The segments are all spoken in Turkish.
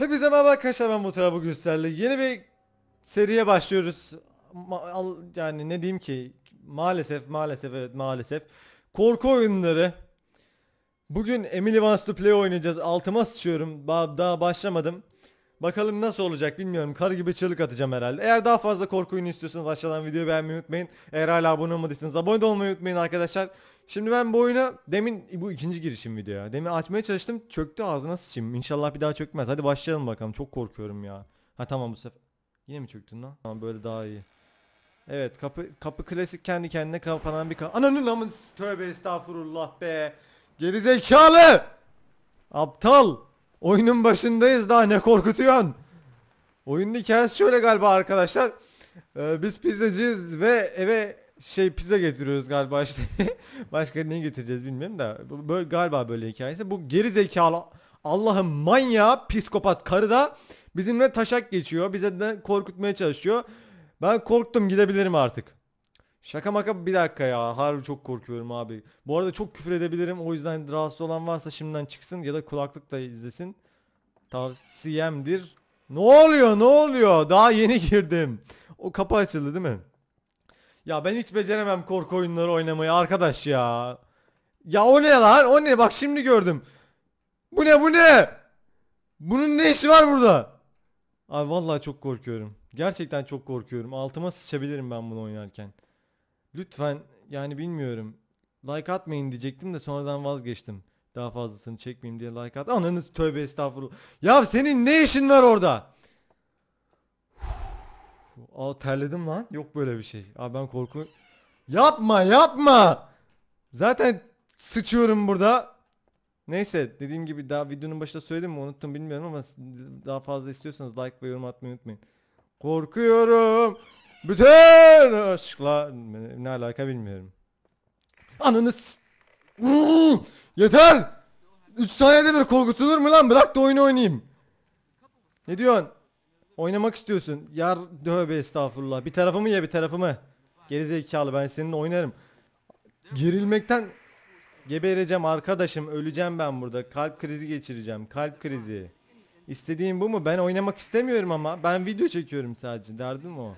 Hepinize merhaba arkadaşlar ben Muhtar bugün sizlerle yeni bir seriye başlıyoruz. Ma- yani ne diyeyim ki maalesef maalesef evet maalesef korku oyunları. Bugün Emily Wants to Play oynayacağız. Altıma sıçıyorum. Daha başlamadım. Bakalım nasıl olacak bilmiyorum. Kar gibi çığlık atacağım herhalde. Eğer daha fazla korku oyunu istiyorsanız aşağıdan videoyu beğenmeyi unutmayın. Eğer hala abone olmadıysanız abone olmayı unutmayın arkadaşlar. Şimdi ben bu oyuna demin bu ikinci girişim videoya. Demin açmaya çalıştım çöktü ağzına sıçayım. İnşallah bir daha çökmez. Hadi başlayalım bakalım. Çok korkuyorum ya. Ha tamam bu sefer. Yine mi çöktün lan? Tamam böyle daha iyi. Evet kapı kapı klasik kendi kendine kapanan bir kapı. Ananın amın tövbe estağfurullah be. Gerizekalı. Aptal. Oyunun başındayız daha ne korkutuyorsun? Oyunun hikayesi şöyle galiba arkadaşlar. Ee, biz pizzacıyız ve eve şey pizza getiriyoruz galiba işte. Başka ne getireceğiz bilmiyorum da. Böyle, galiba böyle hikayesi. Bu geri zekalı Allah'ın manyağı psikopat karı da bizimle taşak geçiyor. Bize de korkutmaya çalışıyor. Ben korktum gidebilirim artık. Şaka maka bir dakika ya. Harbi çok korkuyorum abi. Bu arada çok küfür edebilirim. O yüzden rahatsız olan varsa şimdiden çıksın ya da kulaklıkla izlesin. Tavsiyemdir. Ne oluyor ne oluyor? Daha yeni girdim. O kapı açıldı değil mi? Ya ben hiç beceremem korku oyunları oynamayı arkadaş ya. Ya o ne lan? O ne? Bak şimdi gördüm. Bu ne bu ne? Bunun ne işi var burada? Abi vallahi çok korkuyorum. Gerçekten çok korkuyorum. Altıma sıçabilirim ben bunu oynarken. Lütfen yani bilmiyorum. Like atmayın diyecektim de sonradan vazgeçtim. Daha fazlasını çekmeyeyim diye like at. Ananız tövbe estağfurullah. Ya senin ne işin var orada? Aa terledim lan. Yok böyle bir şey. Abi ben korku... Yapma yapma. Zaten sıçıyorum burada. Neyse dediğim gibi daha videonun başında söyledim mi unuttum bilmiyorum ama daha fazla istiyorsanız like ve yorum atmayı unutmayın. Korkuyorum. Bütün aşkla ne alaka bilmiyorum. Ananı s- Hmm, Yeter. 3 saniyede bir korkutulur mu lan? Bırak da oyunu oynayayım. Ne diyorsun? Oynamak istiyorsun. Yar tövbe estağfurullah. Bir tarafımı ye bir tarafımı. Gerizekalı ben seninle oynarım. Gerilmekten gebereceğim arkadaşım. Öleceğim ben burada. Kalp krizi geçireceğim. Kalp krizi. İstediğim bu mu? Ben oynamak istemiyorum ama. Ben video çekiyorum sadece. Derdim o.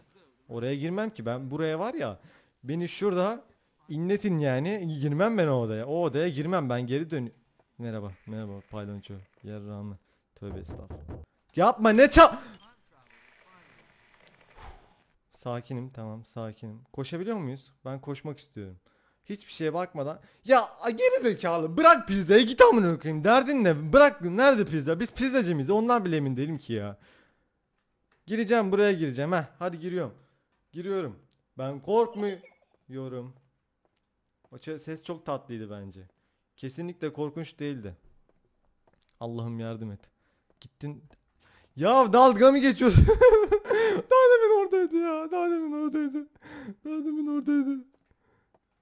Oraya girmem ki. Ben buraya var ya. Beni şurada inletin yani. Girmem ben o odaya. O odaya girmem. Ben geri dön. Merhaba. Merhaba. Paylonço. Yarrağımı. Tövbe estağfurullah. Yapma ne ça... Sakinim tamam sakinim. Koşabiliyor muyuz? Ben koşmak istiyorum. Hiçbir şeye bakmadan. Ya geri zekalı bırak pizzayı git amına koyayım. Derdin ne? Bırak nerede pizza? Biz pizzacı mıyız? Ondan bile emin değilim ki ya. Gireceğim buraya gireceğim ha. Hadi giriyorum. Giriyorum. Ben korkmuyorum. O ses çok tatlıydı bence. Kesinlikle korkunç değildi. Allah'ım yardım et. Gittin. Ya dalga mı geçiyorsun? Oradaydı ya. Daha demin oradaydı. Daha demin oradaydı.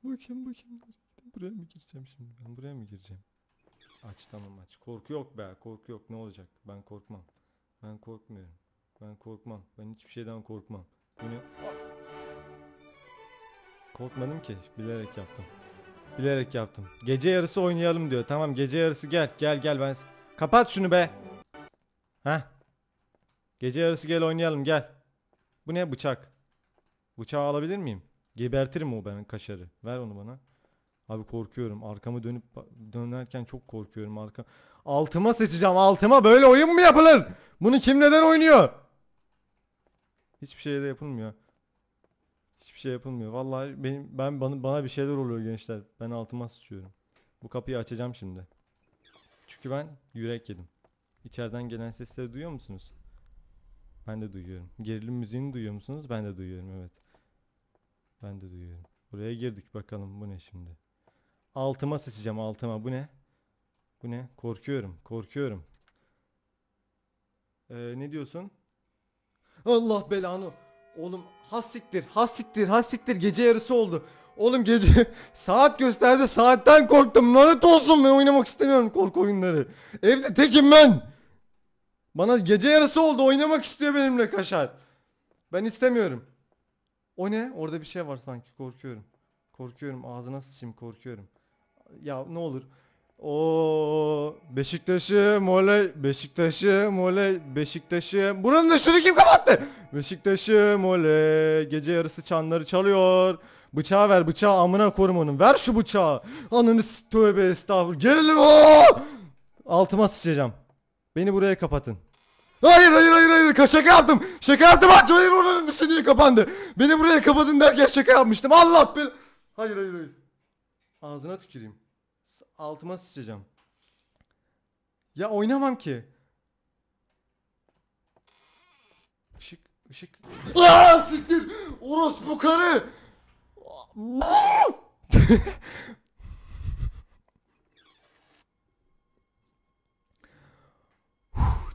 Bakayım bakayım. Buraya mı gireceğim şimdi? Ben buraya mı gireceğim? Aç tamam aç. Korku yok be. Korku yok. Ne olacak? Ben korkmam. Ben korkmuyorum. Ben korkmam. Ben hiçbir şeyden korkmam. Bu ne? Korkmadım ki. Bilerek yaptım. Bilerek yaptım. Gece yarısı oynayalım diyor. Tamam gece yarısı gel. Gel gel ben. Kapat şunu be. Heh. Gece yarısı gel oynayalım gel. Bu ne bıçak? Bıçağı alabilir miyim? Gebertirim o benim kaşarı. Ver onu bana. Abi korkuyorum. Arkamı dönüp dönerken çok korkuyorum. Arka altıma seçeceğim. Altıma böyle oyun mu yapılır? Bunu kim neden oynuyor? Hiçbir şey de yapılmıyor. Hiçbir şey yapılmıyor. Vallahi benim ben bana, bana bir şeyler oluyor gençler. Ben altıma sıçıyorum. Bu kapıyı açacağım şimdi. Çünkü ben yürek yedim. İçeriden gelen sesleri duyuyor musunuz? Ben de duyuyorum. Gerilim müziğini duyuyor musunuz? Ben de duyuyorum evet. Ben de duyuyorum. Buraya girdik bakalım bu ne şimdi. Altıma sıçacağım altıma bu ne? Bu ne? Korkuyorum korkuyorum. Ee, ne diyorsun? Allah belanı. Oğlum hassiktir hassiktir hassiktir gece yarısı oldu. Oğlum gece saat gösterdi saatten korktum lanet olsun ben oynamak istemiyorum korku oyunları. Evde tekim ben. Bana gece yarısı oldu oynamak istiyor benimle kaşar. Ben istemiyorum. O ne? Orada bir şey var sanki korkuyorum. Korkuyorum ağzına sıçayım korkuyorum. Ya ne olur. O Beşiktaş'ım oley Beşiktaş'ım oley Beşiktaş'ım Buranın ışığını kim kapattı? Beşiktaş'ım oley Gece yarısı çanları çalıyor Bıçağı ver bıçağı amına korum onun Ver şu bıçağı Ananı tövbe estağfurullah Gerilim o Altıma sıçacağım Beni buraya kapatın. Hayır hayır hayır hayır. Ka- şaka yaptım. Şaka yaptım. Aç hayır oranın dışı niye kapandı. Beni buraya kapatın derken şaka yapmıştım. Allah bel Hayır hayır hayır. Ağzına tüküreyim. Altıma sıçacağım. Ya oynamam ki. Işık ışık. Aa siktir. Orospu karı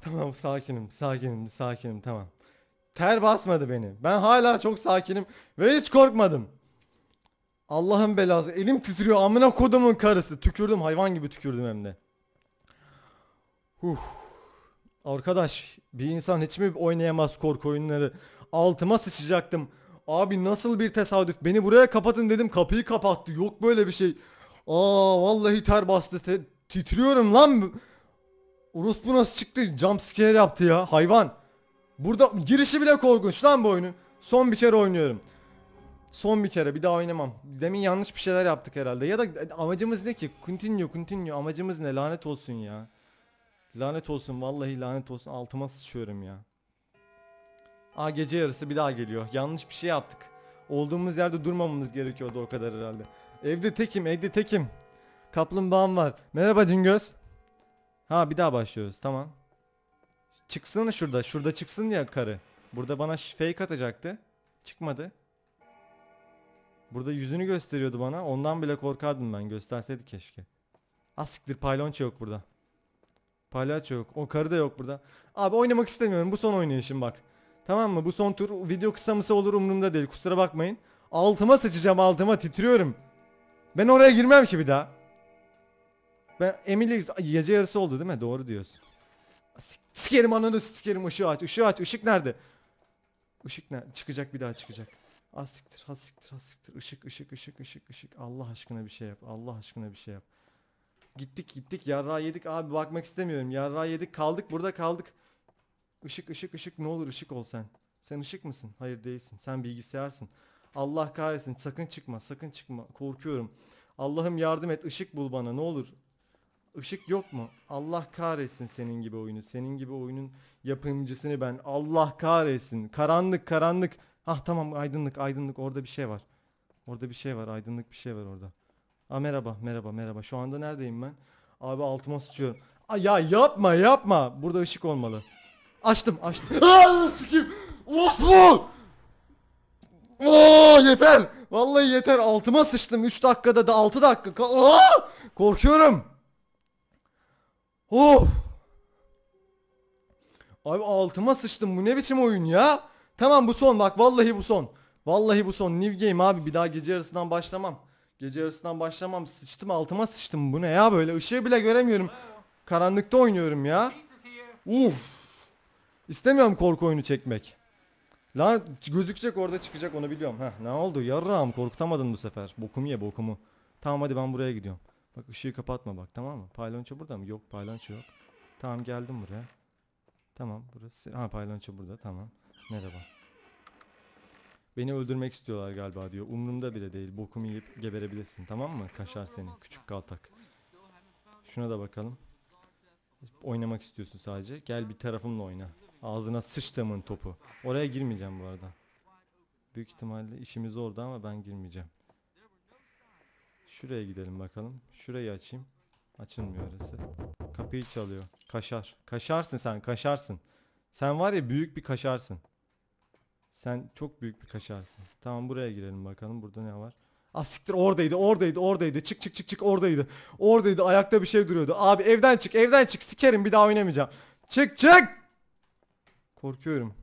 Tamam sakinim sakinim sakinim tamam. Ter basmadı beni. Ben hala çok sakinim Ve hiç korkmadım. Allah'ın belası elim titriyor. Amına kodumun karısı. Tükürdüm hayvan gibi tükürdüm hem de. Huh. Arkadaş bir insan hiç mi oynayamaz korku oyunları? Altıma sıçacaktım. Abi nasıl bir tesadüf? Beni buraya kapatın dedim. Kapıyı kapattı. Yok böyle bir şey. Aa vallahi ter bastı. Te- titriyorum lan Orospu nasıl çıktı? Jump scare yaptı ya hayvan. Burada girişi bile korkunç lan bu oyunun. Son bir kere oynuyorum. Son bir kere bir daha oynamam. Demin yanlış bir şeyler yaptık herhalde. Ya da amacımız ne ki? Continue continue. Amacımız ne? Lanet olsun ya. Lanet olsun vallahi lanet olsun. Altıma sıçıyorum ya. Aa gece yarısı bir daha geliyor. Yanlış bir şey yaptık. Olduğumuz yerde durmamamız gerekiyordu o kadar herhalde. Evde tekim evde tekim. Kaplumbağam var. Merhaba Cingöz Ha bir daha başlıyoruz tamam. Çıksın şurada şurada çıksın ya karı. Burada bana fake atacaktı. Çıkmadı. Burada yüzünü gösteriyordu bana. Ondan bile korkardım ben. Gösterseydi keşke. Asiktir paylonço yok burada. Palyaço yok. O karı da yok burada. Abi oynamak istemiyorum. Bu son oynayışım bak. Tamam mı? Bu son tur video kısa mısa olur umurumda değil. Kusura bakmayın. Altıma sıçacağım altıma titriyorum. Ben oraya girmem ki bir daha ben Emily gece yarısı oldu değil mi? Doğru diyorsun. Sik- Sikerim ananı sikerim ışığı aç. Işığı aç. Işık nerede? Işık nerede? Çıkacak bir daha çıkacak. Siktir, has siktir, has siktir. Işık, ışık, ışık, ışık, ışık. Allah aşkına bir şey yap. Allah aşkına bir şey yap. Gittik gittik yarrağı yedik abi bakmak istemiyorum. Yarrağı yedik kaldık burada kaldık. Işık ışık ışık ne olur ışık ol sen. Sen ışık mısın? Hayır değilsin. Sen bilgisayarsın. Allah kahretsin sakın çıkma sakın çıkma. Korkuyorum. Allah'ım yardım et ışık bul bana ne olur. Işık yok mu? Allah kahretsin senin gibi oyunu. Senin gibi oyunun yapımcısını ben. Allah kahretsin. Karanlık karanlık. Hah tamam aydınlık aydınlık orada bir şey var. Orada bir şey var aydınlık bir şey var orada. Aa merhaba merhaba merhaba. Şu anda neredeyim ben? Abi altıma sıçıyorum. Aa, ya yapma yapma. Burada ışık olmalı. Açtım açtım. Aa sikeyim. Osman! Oo yeter. Vallahi yeter. Altıma sıçtım. 3 dakikada da 6 dakika. Ka- Aa! Korkuyorum. Of. Abi altıma sıçtım. Bu ne biçim oyun ya? Tamam bu son bak. Vallahi bu son. Vallahi bu son. New game abi. Bir daha gece yarısından başlamam. Gece yarısından başlamam. Sıçtım altıma sıçtım. Bu ne ya böyle? Işığı bile göremiyorum. Karanlıkta oynuyorum ya. Uf. İstemiyorum korku oyunu çekmek. Lan gözükecek orada çıkacak onu biliyorum. Heh, ne oldu yarrağım korkutamadın bu sefer. Bokumu ye bokumu. Tamam hadi ben buraya gidiyorum. Bak ışığı kapatma bak tamam mı? Paylonço burada mı? Yok paylonço yok. Tamam geldim buraya. Tamam burası. Ha paylonço burada tamam. Merhaba. Beni öldürmek istiyorlar galiba diyor. Umurumda bile değil. Bokumu yiyip geberebilirsin tamam mı? Kaşar seni küçük kaltak. Şuna da bakalım. Oynamak istiyorsun sadece. Gel bir tarafımla oyna. Ağzına sıçtımın topu. Oraya girmeyeceğim bu arada. Büyük ihtimalle işimiz orada ama ben girmeyeceğim. Şuraya gidelim bakalım. Şurayı açayım. Açılmıyor orası. Kapıyı çalıyor. Kaşar. Kaşarsın sen kaşarsın. Sen var ya büyük bir kaşarsın. Sen çok büyük bir kaşarsın. Tamam buraya girelim bakalım. Burada ne var? Ah siktir oradaydı oradaydı oradaydı. Çık çık çık çık oradaydı. Oradaydı ayakta bir şey duruyordu. Abi evden çık evden çık. Sikerim bir daha oynamayacağım. Çık çık. Korkuyorum.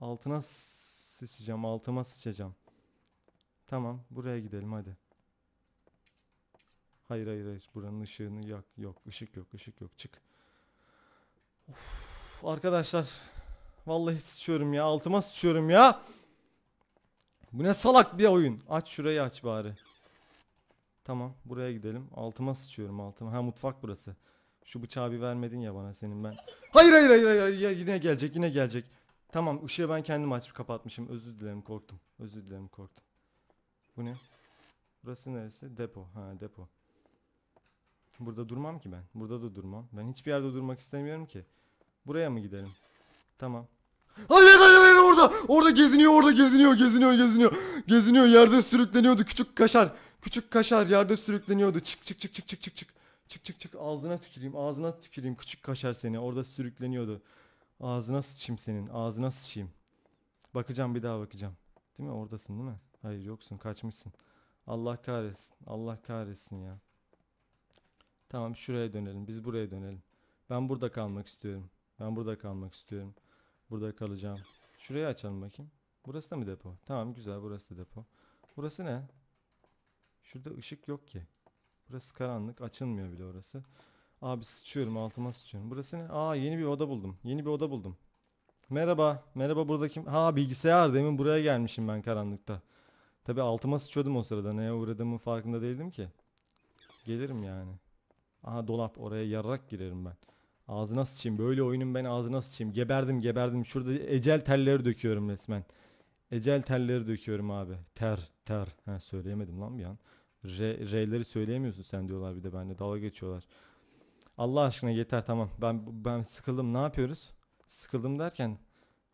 Altına sıçacağım altıma sıçacağım. Tamam buraya gidelim hadi. Hayır hayır hayır buranın ışığını yak yok ışık yok ışık yok çık. Of, arkadaşlar vallahi sıçıyorum ya altıma sıçıyorum ya. Bu ne salak bir oyun. Aç şurayı aç bari. Tamam buraya gidelim. Altıma sıçıyorum altıma. Ha mutfak burası. Şu bıçağı bir vermedin ya bana senin ben. Hayır hayır hayır hayır. Ya, yine gelecek yine gelecek. Tamam ışığı ben kendim açıp kapatmışım. Özür dilerim korktum. Özür dilerim korktum. Bu ne? Burası neresi? Depo. Ha depo. Burada durmam ki ben. Burada da durmam. Ben hiçbir yerde durmak istemiyorum ki. Buraya mı gidelim? Tamam. Hayır hayır hayır orada. Orada geziniyor orada geziniyor geziniyor geziniyor. Geziniyor yerde sürükleniyordu küçük kaşar. Küçük kaşar yerde sürükleniyordu. Çık çık çık çık çık çık çık. Çık çık çık ağzına tüküreyim ağzına tüküreyim küçük kaşar seni orada sürükleniyordu. Ağzına sıçayım senin ağzına sıçayım. Bakacağım bir daha bakacağım. Değil mi oradasın değil mi? Hayır yoksun kaçmışsın. Allah kahretsin Allah kahretsin ya. Tamam şuraya dönelim biz buraya dönelim. Ben burada kalmak istiyorum. Ben burada kalmak istiyorum. Burada kalacağım. Şurayı açalım bakayım. Burası da mı depo? Tamam güzel burası da depo. Burası ne? Şurada ışık yok ki. Burası karanlık. Açılmıyor bile orası. Abi sıçıyorum altıma sıçıyorum. Burası ne? Aa yeni bir oda buldum. Yeni bir oda buldum. Merhaba. Merhaba burada kim? Ha bilgisayar. Demin buraya gelmişim ben karanlıkta. Tabi altıma sıçıyordum o sırada. Neye uğradığımın farkında değildim ki. Gelirim yani. Aha dolap. Oraya yararak girerim ben. Ağzına sıçayım. Böyle oyunun ben ağzına sıçayım. Geberdim geberdim. Şurada ecel telleri döküyorum resmen. Ecel telleri döküyorum abi. Ter ter. Ha söyleyemedim lan bir an. R, R'leri söyleyemiyorsun sen diyorlar bir de bende dalga geçiyorlar. Allah aşkına yeter tamam. Ben ben sıkıldım. Ne yapıyoruz? Sıkıldım derken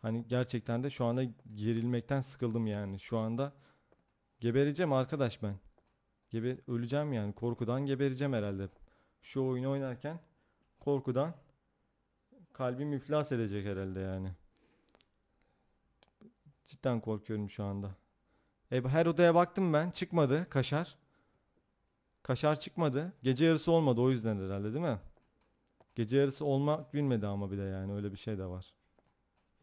hani gerçekten de şu anda gerilmekten sıkıldım yani. Şu anda gebereceğim arkadaş ben. Geber öleceğim yani. Korkudan gebereceğim herhalde. Şu oyunu oynarken korkudan kalbim iflas edecek herhalde yani. Cidden korkuyorum şu anda. E, her odaya baktım ben. Çıkmadı kaşar. Kaşar çıkmadı. Gece yarısı olmadı o yüzden herhalde değil mi? Gece yarısı olmak bilmedi ama bir de yani öyle bir şey de var.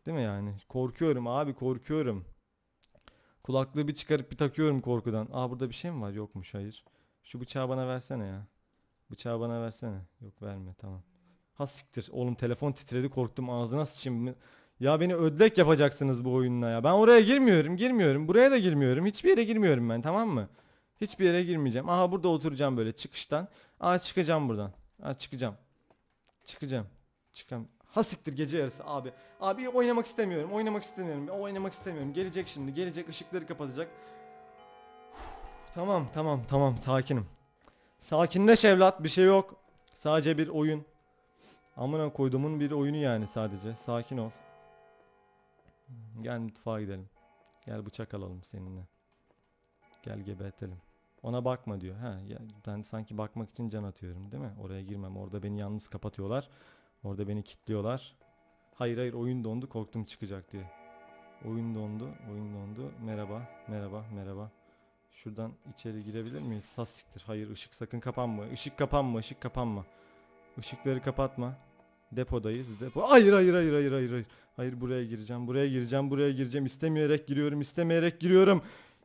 Değil mi yani? Korkuyorum abi korkuyorum. Kulaklığı bir çıkarıp bir takıyorum korkudan. Aa burada bir şey mi var? Yokmuş hayır. Şu bıçağı bana versene ya. Bıçağı bana versene. Yok verme tamam. Ha siktir. Oğlum telefon titredi korktum ağzına sıçayım. Ya beni ödlek yapacaksınız bu oyunla ya. Ben oraya girmiyorum girmiyorum. Buraya da girmiyorum. Hiçbir yere girmiyorum ben tamam mı? Hiçbir yere girmeyeceğim. Aha burada oturacağım böyle çıkıştan. Aa çıkacağım buradan. Aa çıkacağım. Çıkacağım. Çıkam. Ha siktir gece yarısı abi. Abi oynamak istemiyorum. Oynamak istemiyorum. Oynamak istemiyorum. Gelecek şimdi. Gelecek ışıkları kapatacak. Uf, tamam tamam tamam sakinim. Sakinleş evlat bir şey yok. Sadece bir oyun. Amına koyduğumun bir oyunu yani sadece. Sakin ol. Gel mutfağa gidelim. Gel bıçak alalım seninle. Gel gebertelim. Ona bakma diyor. Ha ben sanki bakmak için can atıyorum değil mi? Oraya girmem. Orada beni yalnız kapatıyorlar. Orada beni kilitliyorlar. Hayır hayır oyun dondu korktum çıkacak diye. Oyun dondu. Oyun dondu. Merhaba. Merhaba. Merhaba. Şuradan içeri girebilir miyiz? Sas siktir. Hayır ışık sakın kapanma. Işık kapanma. Işık kapanma. Işıkları kapatma. Depodayız. Depo. Hayır hayır hayır hayır hayır hayır. Buraya gireceğim. Buraya gireceğim. Buraya gireceğim. İstemeyerek giriyorum. istemeyerek giriyorum.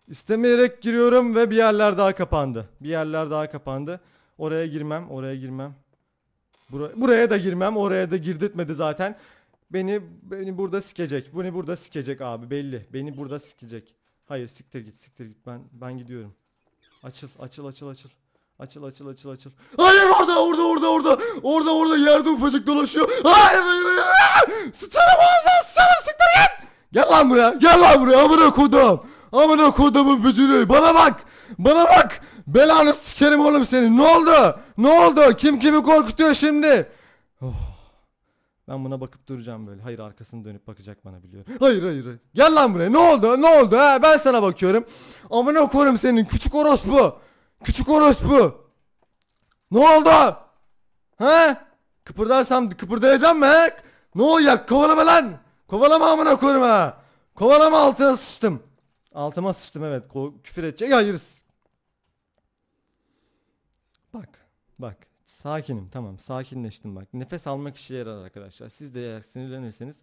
İstemeyerek giriyorum ve bir yerler daha kapandı. Bir yerler daha kapandı. Oraya girmem. Oraya girmem. Bura- buraya da girmem. Oraya da girdirtmedi zaten. Beni beni burada sikecek. Beni burada sikecek abi belli. Beni burada sikecek. Hayır siktir git siktir git. Ben ben gidiyorum. Açıl açıl açıl açıl. Açıl açıl açıl açıl. Hayır orada orada orada orada. Orada orada yerde ufacık dolaşıyor. Hayır hayır hayır. Sıçarım ağzına sıçarım siktir git. Gel lan buraya. Gel lan buraya. Amına kodum. Amına kodumun bücürü. Bana bak. Bana bak. Belanı sikerim oğlum senin. Ne oldu? Ne oldu? Kim kimi korkutuyor şimdi? Oh. Ben buna bakıp duracağım böyle. Hayır arkasını dönüp bakacak bana biliyorum. Hayır hayır. Gel lan buraya. Ne oldu? Ne oldu? Ha ben sana bakıyorum. Amına koyayım senin küçük orospu. Küçük orospu. Ne oldu? He? Kıpırdarsam kıpırdayacağım mı he? Ne olacak? Kovalama lan. Kovalama amına koyayım ha. Kovalama altına sıçtım. Altıma sıçtım evet. Ko- küfür edecek. Hayır. Bak. Bak. Sakinim tamam sakinleştim bak. Nefes almak işe yarar arkadaşlar. Siz de eğer sinirlenirseniz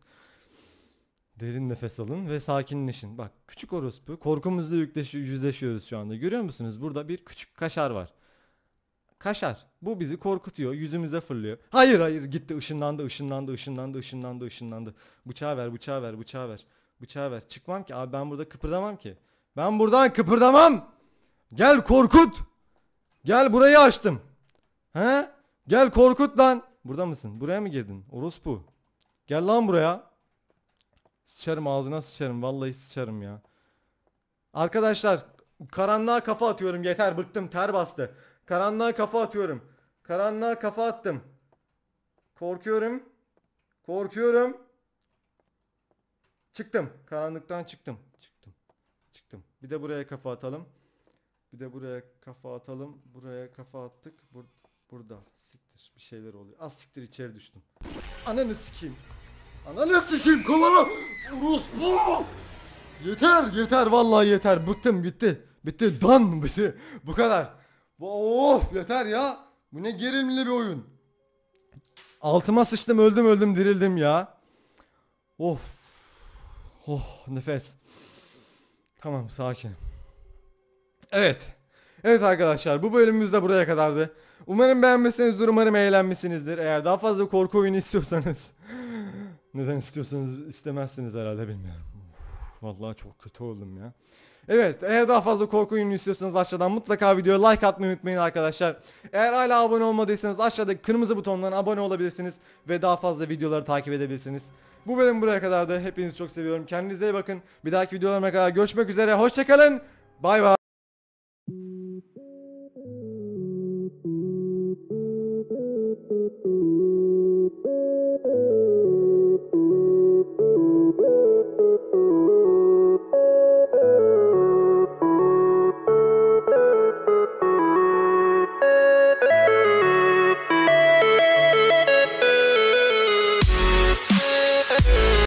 derin nefes alın ve sakinleşin. Bak küçük orospu korkumuzla yüzleşiyoruz şu anda. Görüyor musunuz? Burada bir küçük kaşar var. Kaşar. Bu bizi korkutuyor. Yüzümüze fırlıyor. Hayır hayır gitti ışınlandı ışınlandı ışınlandı ışınlandı ışınlandı. Bıçağı ver bıçağı ver bıçağı ver. Bıçağı ver. Çıkmam ki abi ben burada kıpırdamam ki. Ben buradan kıpırdamam. Gel korkut. Gel burayı açtım. He? Gel korkut lan. Burada mısın? Buraya mı girdin? Orospu. Gel lan buraya. Sıçarım ağzına sıçarım. Vallahi sıçarım ya. Arkadaşlar karanlığa kafa atıyorum. Yeter bıktım ter bastı. Karanlığa kafa atıyorum. Karanlığa kafa attım. Korkuyorum. Korkuyorum. Çıktım. Karanlıktan çıktım. Çıktım. Çıktım. Bir de buraya kafa atalım. Bir de buraya kafa atalım. Buraya kafa attık. Bur burada. Siktir. Bir şeyler oluyor. Az siktir içeri düştüm. Ananı sikeyim. Ananı sikeyim kovala. Orospu. Yeter yeter vallahi yeter. Bıktım bitti. Bitti. Dan bitti. Bu kadar. Of yeter ya. Bu ne gerilimli bir oyun. Altıma sıçtım öldüm öldüm dirildim ya. Of. Oh nefes. Tamam sakin. Evet. Evet arkadaşlar bu bölümümüz de buraya kadardı. Umarım beğenmişsinizdir umarım eğlenmişsinizdir. Eğer daha fazla korku oyunu istiyorsanız. neden istiyorsanız istemezsiniz herhalde bilmiyorum. Uf, vallahi çok kötü oldum ya. Evet eğer daha fazla korku oyunu istiyorsanız aşağıdan mutlaka videoya like atmayı unutmayın arkadaşlar. Eğer hala abone olmadıysanız aşağıdaki kırmızı butondan abone olabilirsiniz ve daha fazla videoları takip edebilirsiniz. Bu bölüm buraya kadardı. Hepinizi çok seviyorum. Kendinize iyi bakın. Bir dahaki videolarıma kadar görüşmek üzere. Hoşçakalın. Bay bay.